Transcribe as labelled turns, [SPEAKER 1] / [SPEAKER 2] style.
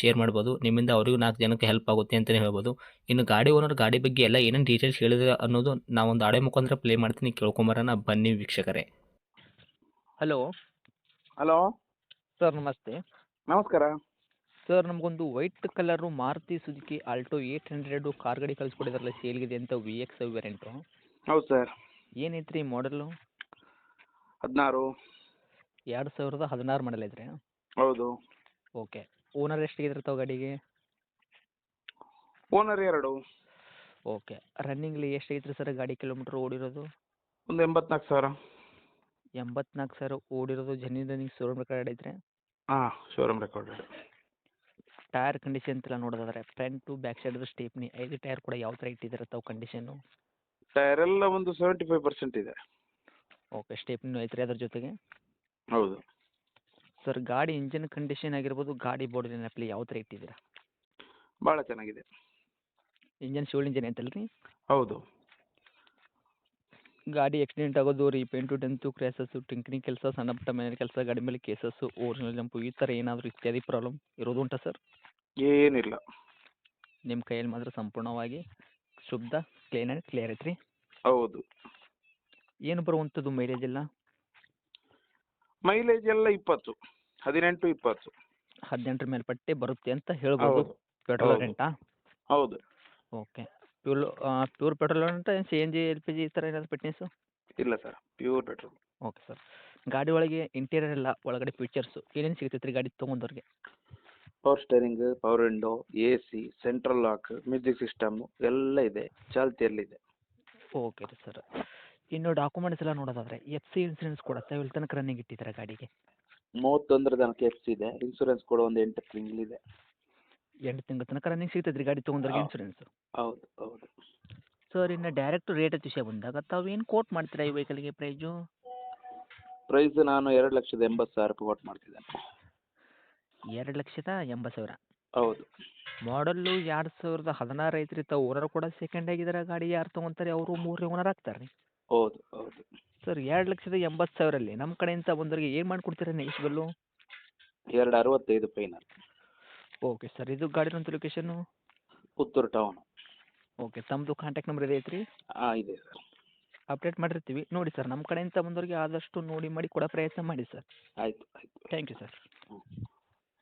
[SPEAKER 1] Share ಮಾಡ್ಬೋದು. ನಿಮ್ಮಿಂದ ಅವರಿಗೂ ನಾಲ್ಕು ಜನಕ್ಕೆ ಹೆಲ್ಪ್ ಆಗುತ್ತೆ ಅಂತಲೇ ಹೇಳ್ಬೋದು. ಇನ್ನು ಗಾಡಿ ಓನರ್ ಗಾಡಿ ಬಗ್ಗೆ ಎಲ್ಲ ಏನೇನು ಡೀಟೇಲ್ಸ್ ಹೇಳಿದ್ರೆ ಅನ್ನೋದು ನಾವೊಂದು ಆಡೆ ಮುಖಾಂತರ ಪ್ಲೇ ಮಾಡ್ತೀನಿ. ಕೇಳ್ಕೊಂಬರೋಣ. ಬನ್ನಿ ವೀಕ್ಷಕರೇ. ಹಲೋ
[SPEAKER 2] ಹಲೋ
[SPEAKER 1] ಸರ್ ನಮಸ್ತೆ.
[SPEAKER 2] ನಮಸ್ಕಾರ.
[SPEAKER 1] ಸರ್ ನಮಗೊಂದು white colour Maruti Suzuki Alto eight hundred car ಗಾಡಿ ಕಳಿಸ್ಕೊಡಿದ್ರಲ್ಲ ಸೇಲ್ಗಿದೆ ಅಂತ ವಿ ಎಕ್ಸ್ ವೇರಿಯಂಟು
[SPEAKER 2] ಹೌದು ಸರ್
[SPEAKER 1] ಏನೈತ್ರಿ ಮಾಡಲು
[SPEAKER 2] ಹದಿನಾರು.
[SPEAKER 1] ಎರಡು ಸಾವಿರದ ಹದಿನಾರು ಮಾಡಲ್ ಐತ್ರಿ?
[SPEAKER 2] ಹೌದು.
[SPEAKER 1] ಓಕೆ ಓನರ್ ಎಷ್ಟಿದ್ರೆ ತಾವು ಗಾಡಿಗೆ?
[SPEAKER 2] ಓನರ್ ಎರಡು.
[SPEAKER 1] ಓಕೆ. ರನ್ನಿಂಗ್ಲಿ ಎಷ್ಟಾಗೈತ್ರಿ ಸರ್ ಗಾಡಿ ಕಿಲೋಮೀಟರ್ ಓಡಿರೋದು?
[SPEAKER 2] ಒಂದು ಎಂಬತ್ನಾಲ್ಕು ಸಾವಿರ.
[SPEAKER 1] ಎಂಬತ್ನಾಲ್ಕು ಸಾವಿರ ಓಡಿರೋದು ಜನ್ಯನ್ ರನ್ನಿಂಗ್ ಶೋರೂಮ್ ರೆಕಾರ್ಡ್ ಐತ್ರಿ?
[SPEAKER 2] ಹಾಂ ಶೋರೂಮ್ ರೆಕಾರ್ಡ್
[SPEAKER 1] ಟೈರ್ ಕಂಡೀಷನ್ ಎಲ್ಲ ನೋಡೋದಾದ್ರೆ front to back side stepney ಐದು ಟೈರ್ ಕೂಡ ಯಾವ ಥರ ಇಟ್ಟಿದ್ದಾರೆ ತಾವು ಕಂಡೀಷನ್ನು
[SPEAKER 2] ಟೈರ್ ಎಲ್ಲ ಒಂದು ಸೆವೆಂಟಿ ಫೈವ್ ಪರ್ಸೆಂಟ್ ಇದೆ.
[SPEAKER 1] ಓಕೆ ಸ್ಟೇಪ್ನಿ ಐತ್ರಿ ಅದ್ರ ಜೊತೆಗೆ?
[SPEAKER 2] ಹೌದು.
[SPEAKER 1] ಸರ್ ಗಾಡಿ ಇಂಜಿನ್ ಕಂಡೀಷನ್ ಆಗಿರ್ಬೋದು ಗಾಡಿ ಬಾಡಿ ನೆನಪಲ್ಲಿ ಯಾವ ಥರ ಇಟ್ಟಿದ್ದೀರಾ?
[SPEAKER 2] ಭಾಳ ಚೆನ್ನಾಗಿದೆ.
[SPEAKER 1] ಇಂಜನ್ ಶಿವಲ್ ಇಂಜನ್ ಐತಲ್ಲ ರೀ
[SPEAKER 2] ಹೌದು.
[SPEAKER 1] ಗಾಡಿ ಆಕ್ಸಿಡೆಂಟ್ ಆಗೋದು ರೀಪೇಂಟು ಡೆಂತು ಕ್ರ್ಯಾಸಸ್ಸು ಟಿಂಕ್ನಿ ಕೆಲಸ ಸಣ್ಣ ಪುಟ್ಟ ಮನೆ ಕೆಲಸ ಗಾಡಿ ಮೇಲೆ ಕೇಸಸ್ಸು ಓರಿಜಿನಲ್ ಜಂಪು ಈ ಥರ ಏನಾದರೂ ಇತ್ಯಾದಿ ಪ್ರಾಬ್ಲಮ್ ಇರೋದು ಉಂಟಾ ಸರ್?
[SPEAKER 2] ಏನಿಲ್ಲ.
[SPEAKER 1] ನಿಮ್ಮ ಕೈಯಲ್ಲಿ ಮಾತ್ರ ಸಂಪೂರ್ಣವಾಗಿ ಶುದ್ಧ ಕ್ಲೀನ್ ಆ್ಯಂಡ್ ಕ್ಲಿಯರ್ ಐತ್ರಿ?
[SPEAKER 2] ಹೌದು.
[SPEAKER 1] ಏನು ಬರುವಂಥದ್ದು ಮೈಲೇಜ್ ಎಲ್ಲ?
[SPEAKER 2] ಮೈಲೇಜ್ ಎಲ್ಲ ಇಪ್ಪತ್ತು ಹದಿನೆಂಟು ಇಪ್ಪತ್ತು.
[SPEAKER 1] ಹದಿನೆಂಟರ ಮೇಲ್ಪಟ್ಟೆ ಬರುತ್ತೆ ಅಂತ ಹೇಳ್ಬೋದು
[SPEAKER 2] ಹೌದು
[SPEAKER 1] ಪೆಟ್ರೋಲ್
[SPEAKER 2] ಹೌದು.
[SPEAKER 1] ರೆಂಟಾ
[SPEAKER 2] ಹೌದು.
[SPEAKER 1] Okay pure pure petrol rent C N G L P G ಈ ಥರ ಏನಾದರೂ ಫಿಟ್ನೆಸ್ಸು
[SPEAKER 2] ಇಲ್ಲ sir pure petrol
[SPEAKER 1] okay sir ಗಾಡಿ ಒಳಗೆ ಇಂಟೀರಿಯರ್ ಎಲ್ಲ ಒಳಗಡೆ ಫೀಚರ್ಸು ಏನೇನು ಸಿಗ್ತೈತೆ ರೀ ಗಾಡಿ ತೊಗೊಂಡವ್ರಿಗೆ
[SPEAKER 2] power steering power window A C central lock music system ಎಲ್ಲ ಇದೆ ಚಾಲ್ತಿಯಲ್ಲಿದೆ.
[SPEAKER 1] ಓಕೆ ರೀ ಸರ್ ಇನ್ನು ಡಾಕ್ಯುಮೆಂಟ್ಸ್ ಎಲ್ಲ ನೋಡೋದಾದ್ರೆ ಎಫ್ ಸಿ ಇನ್ಸೂರೆನ್ಸ್ ಕೊಡುತ್ತೆ ಇಲ್ಲಿ ತನಕ ರನ್ನಿಂಗ್ ಇಟ್ಟಿದ್ದಾರೆ ಗಾಡಿಗೆ.
[SPEAKER 2] ಮೂವತ್ತೊಂದರ ತನಕ ಎಫ್ ಸಿ ಇದೆ. ಇನ್ಸೂರೆನ್ಸ್ ಕೊಡೋ ಒಂದು ಎಂಟು ಇದೆ
[SPEAKER 1] ಎಂಟು ತಿಂಗಳ ತನಕ ರನ್ನಿಂಗ್ ಸಿಗ್ತೈತೆ ರೀ ಗಾಡಿ ತೊಗೊಂಡ್ರಿಗೆ
[SPEAKER 2] ಇನ್ಶೂರೆನ್ಸ್
[SPEAKER 1] ಇನ್ಸೂರೆನ್ಸ್
[SPEAKER 2] ಹೌದು ಹೌದು.
[SPEAKER 1] ಸರ್ ಇನ್ನು ಡೈರೆಕ್ಟ್ ರೇಟ್ ವಿಷಯ ಬಂದಾಗ ತಾವು ಏನು ಕೋಟ್ ಮಾಡ್ತೀರಾ ಈ ವೆಹಿಕಲ್ಗೆ ಪ್ರೈಜು
[SPEAKER 2] ಪ್ರೈಸ್ ನಾನು ಎರಡು ಲಕ್ಷದ ಎಂಬತ್ತು ಸಾವಿರ ರೂಪಾಯಿ ಕೋಟ್ ಮಾಡ್ತಿದ್ದೇನೆ.
[SPEAKER 1] ಎರಡು ಲಕ್ಷದ ಎಂಬತ್ತು ಸಾವಿರ.
[SPEAKER 2] ಹೌದು.
[SPEAKER 1] ಮಾಡಲ್ಲು ಎರಡು ಸಾವಿರದ ಹದಿನಾರು ಐತ್ರಿ ತಾವು ಓನರ್ ಕೂಡ ಸೆಕೆಂಡ್ ಆಗಿದ್ದಾರೆ ಗಾಡಿ ಯಾರು ತೊಗೊಂತಾರೆ ಅವರು ಮೂರನೇ ಓನರ್ ಆಗ್ತಾರೆ ರೀ
[SPEAKER 2] ಹೌದು ಹೌದು.
[SPEAKER 1] ಸರ್ ಎರಡು ಲಕ್ಷದ ಎಂಬತ್ತು ಸಾವಿರಲ್ಲಿ ನಮ್ಮ ಕಡೆಯಿಂದ ಬಂದವರಿಗೆ ಏನು ಮಾಡಿಕೊಡ್ತೀರಾ ನೆಗೆಸ್ಬಲ್ಲು
[SPEAKER 2] ಎರಡು ಅರವತ್ತೈದು ಫೈನಲ್.
[SPEAKER 1] ಓಕೆ ಸರ್ ಇದು ಗಾಡಿನಂತ ಲೊಕೇಶನ್ನು
[SPEAKER 2] ಪುತ್ತೂರು ಟೌನ್
[SPEAKER 1] ಓಕೆ ತಮ್ಮದು ಕಾಂಟ್ಯಾಕ್ಟ್ ನಂಬರ್ ಇದೆ ಐತ್ರಿ?
[SPEAKER 2] ಹಾಂ ಇದೆ ಸರ್.
[SPEAKER 1] ಅಪ್ಡೇಟ್ ಮಾಡಿರ್ತೀವಿ. ನೋಡಿ ಸರ್ ನಮ್ಮ ಕಡೆಯಿಂದ ಬಂದವರಿಗೆ ಆದಷ್ಟು ನೋಡಿ ಮಾಡಿ ಕೊಡೋ ಪ್ರಯತ್ನ ಮಾಡಿ ಸರ್.
[SPEAKER 2] ಆಯಿತು ಆಯಿತು.
[SPEAKER 1] ಥ್ಯಾಂಕ್ ಯು ಸರ್
[SPEAKER 2] ಹ್ಞೂ